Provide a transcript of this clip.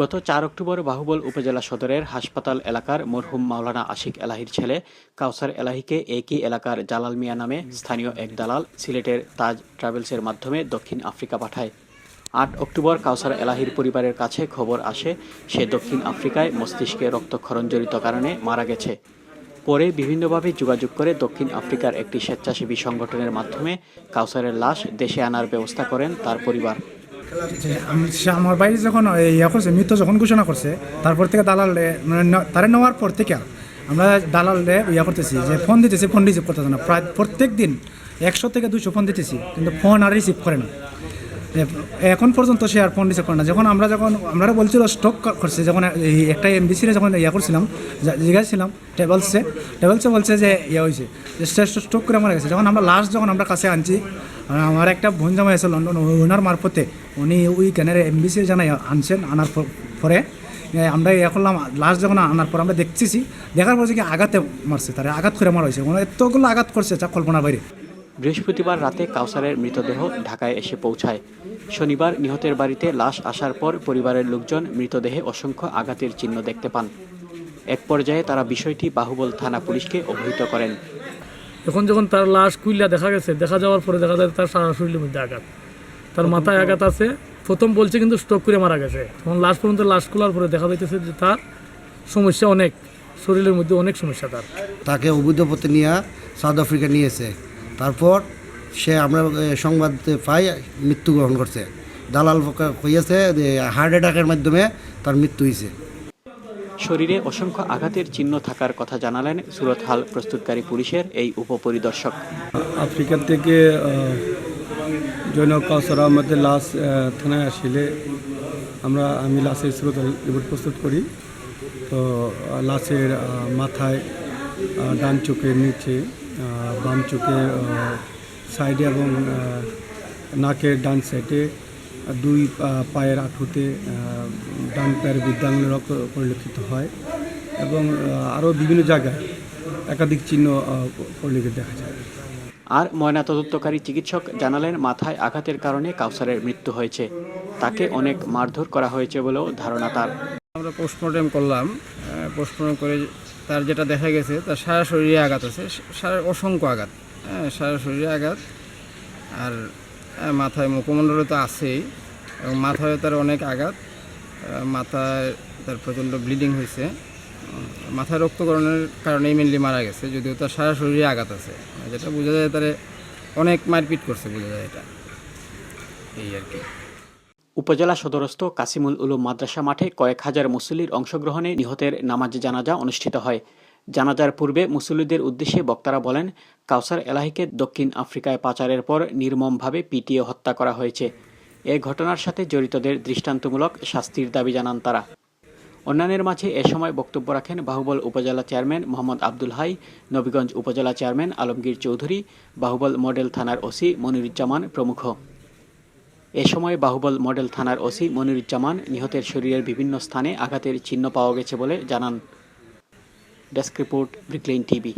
গত চার অক্টোবর বাহুবল উপজেলা সদরের হাসপাতাল এলাকার মরহুম মাওলানা আশিক এলাহির ছেলে কাউসার এলাহিকে একই এলাকার জালাল মিয়া নামে স্থানীয় এক দালাল সিলেটের তাজ ট্রাভেলসের মাধ্যমে দক্ষিণ আফ্রিকা পাঠায়। আট অক্টোবর কাউসার এলাহির পরিবারের কাছে খবর আসে, সে দক্ষিণ আফ্রিকায় মস্তিষ্কে রক্তক্ষরণজনিত কারণে মারা গেছে। পরে বিভিন্নভাবে যোগাযোগ করে দক্ষিণ আফ্রিকার একটি স্বেচ্ছাসেবী সংগঠনের মাধ্যমে কাউসারের লাশ দেশে আনার ব্যবস্থা করেন তার পরিবার। আমার বাইরে যখন ইয়া করছে, মৃত্যু যখন ঘোষণা করছে, তারপর থেকে দালাল মানে তারে নেওয়ার পর থেকে আমরা দালালে ইয়া করতেছি, যে ফোন দিতেছি ফোন রিসিভ করতেছে না। প্রায় প্রত্যেক দিন একশো থেকে দুশো ফোন দিতেছি, কিন্তু ফোন আর রিসিভ করে না। এখন পর্যন্ত সে আর ফোন রিসিভ করে না। যখন আমরা যখন আমরা বলছিল স্টক করছে, যখন এই একটা এমবিসিরে যখন ইয়া করছিলাম জিজ্ঞাসছিলাম টেবলসে টেবলসে বলছে যে ইয়ে হয়েছে যে শ্রেষ্ঠ স্টক করে মারা গেছে। যখন আমরা লাস্ট যখন আমরা কাছে আনছি আমার একটা বোন জামাই আছে লন্ডন, ওনার মারফতে উনি ওই ক্যানের এমবিসি জানাই আনছেন আনার পরে আমরা ইয়ে করলাম লাস্ট যখন আনার পর আমরা দেখতেছি দেখার পর যে কি আঘাতে মারছে তারা আঘাত করে মারা হয়েছে। মানে এতগুলো আঘাত করছে যা কল্পনার বাইরে। বৃহস্পতিবার রাতে কাউসারের মৃতদেহ ঢাকায় এসে পৌঁছায়। শনিবার নিহতের বাড়িতে লাশ আসার পর পরিবারের লোকজন মৃতদেহে অসংখ্য আঘাতের চিহ্ন দেখতে পান। এক পর্যায়ে তারা বিষয়টি বাহুবল থানা পুলিশকে অবহিত করেন। এখন যখন তার লাশ কুইলা দেখা গেছে দেখা যাওয়ার পরে দেখা যায় তার সারা শরীরের মধ্যে আঘাত। তার মাথায় আঘাত আছে। প্রথম বলছে কিন্তু স্ট্রোক করে মারা গেছে। তখন লাশ পর্যন্ত লাশ খোলার পরে দেখা যাইতেছে যে তার সমস্যা অনেক শরীরের মধ্যে অনেক সমস্যা তার। তাকে অবৈধ পথে নিয়ে সাউথ আফ্রিকা নিয়েছে। তারপর সে আমরা সংবাদ পাই মৃত্যুগ্রহণ করছে। দালাল হইয়াছে যে হার্ট অ্যাটাকের মাধ্যমে তার মৃত্যু হয়েছে শরীরে অসংখ্য আঘাতের চিহ্ন থাকার কথা জানালেন সুরত হাল প্রস্তুতকারী পুলিশের এই উপপরিদর্শক। আফ্রিকা থেকে জৈনব কাউসার আহমদের লাশ থানায় আসলে আমরা, আমি লাশের স্রোত রিপোর্ট প্রস্তুত করি। তো, লাশের মাথায় ডান চোখের নিচে বাম চোখের সাইডে এবং নাকের ডান সাইডে দুই পায়ের আঁঠুতে ডান পায়ের বিদ্যাঙ্গ রক্ত পরিলক্ষিত হয় এবং আরও বিভিন্ন জায়গায় একাধিক চিহ্ন পরিলক্ষিত দেখা যায়। আর ময়নাতদন্তকারী চিকিৎসক জানালেন, মাথায় আঘাতের কারণে কাউসারের মৃত্যু হয়েছে। তাকে অনেক মারধর করা হয়েছে বলেও ধারণা তার। আমরা পোস্টমর্টেম করলাম। পোস্টমর্টেম করে তার যেটা দেখা গেছে, তার সারা শরীরে আঘাত আছে, সারা অসংখ্য আঘাত। হ্যাঁ সারা শরীরে আঘাত। আর মাথায় মুখমণ্ডলে তো আছেই এবং মাথায় তার অনেক আঘাত। মাথায় তার প্রচণ্ড ব্লিডিং হয়েছে। মাথায় রক্তকরণের কারণেই মেনলি মারা গেছে, যদিও তার সারা শরীরে আঘাত আছে। যেটা বোঝা যায় তারে অনেক মারপিট করছে বোঝা যায় এটা। এই আর কি। উপজেলা সদরস্থ কাসিমুল উলুম মাদ্রাসা মাঠে কয়েক হাজার মুসল্লির অংশগ্রহণে নিহতের নামাজ জানাজা অনুষ্ঠিত হয়। জানাজার পূর্বে মুসল্লিদের উদ্দেশ্যে বক্তারা বলেন, কাউসার এলাহিকে দক্ষিণ আফ্রিকায় পাচারের পর নির্মমভাবে পিটিয়ে হত্যা করা হয়েছে। এ ঘটনার সাথে জড়িতদের দৃষ্টান্তমূলক শাস্তির দাবি জানান তারা। অন্যান্যের মাঝে এ সময় বক্তব্য রাখেন বাহুবল উপজেলা চেয়ারম্যান মোহাম্মদ আব্দুল হাই, নবীগঞ্জ উপজেলা চেয়ারম্যান আলমগীর চৌধুরী, বাহুবল মডেল থানার ওসি মনিরুজ্জামান প্রমুখ। এ সময় বাহুবল মডেল থানার ওসি মনিরুজ্জামান নিহতের শরীরের বিভিন্ন স্থানে আঘাতের চিহ্ন পাওয়া গেছে বলে জানান। Desk report Brick Lane TV.